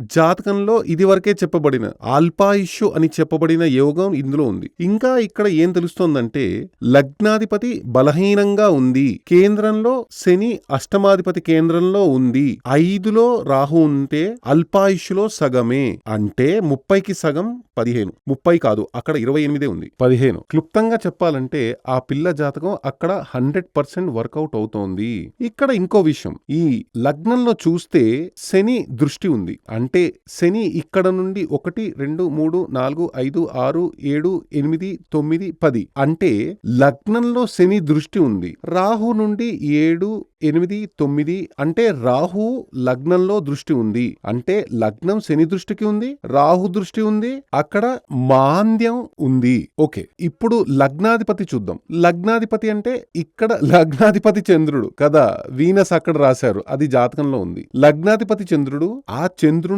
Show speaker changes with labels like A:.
A: జాతకంలో ఇదివరకే చెప్పబడిన అల్పాయుష్యు అని చెప్పబడిన యోగం ఇందులో ఉంది. ఇంకా ఇక్కడ ఏం తెలుస్తోందంటే లగ్నాధిపతి బలహీనంగా ఉంది. కేంద్రంలో శని అష్టమాధిపతి కేంద్రంలో ఉంది. ఐదులో రాహు ఉంటే అల్పాయుషులో సగమే. అంటే ముప్పైకి సగం పదిహేను. ముప్పై కాదు అక్కడ ఇరవై ఎనిమిదే ఉంది. పదిహేను. క్లుప్తంగా చెప్పాలంటే ఆ పిల్ల జాతకం అక్కడ హండ్రెడ్ పర్సెంట్ వర్కౌట్ అవుతోంది. ఇక్కడ ఇంకో విషయం. ఈ లగ్నంలో చూస్తే శని దృష్టి ఉంది. అంటే అంటే శని ఇక్కడ నుండి ఒకటి రెండు మూడు నాలుగు ఐదు ఆరు ఏడు ఎనిమిది తొమ్మిది పది. అంటే లగ్నంలో శని దృష్టి ఉంది. రాహు నుండి ఏడు ఎనిమిది తొమ్మిది అంటే రాహు లగ్నంలో దృష్టి ఉంది. అంటే లగ్నం శని దృష్టికి ఉంది రాహు దృష్టి ఉంది అక్కడ మాంద్యం ఉంది. ఓకే ఇప్పుడు లగ్నాధిపతి చూద్దాం. లగ్నాధిపతి అంటే ఇక్కడ లగ్నాధిపతి చంద్రుడు కదా వీనస్ అక్కడ రాశారు అది జాతకంలో ఉంది. లగ్నాధిపతి చంద్రుడు ఆ చంద్రుడు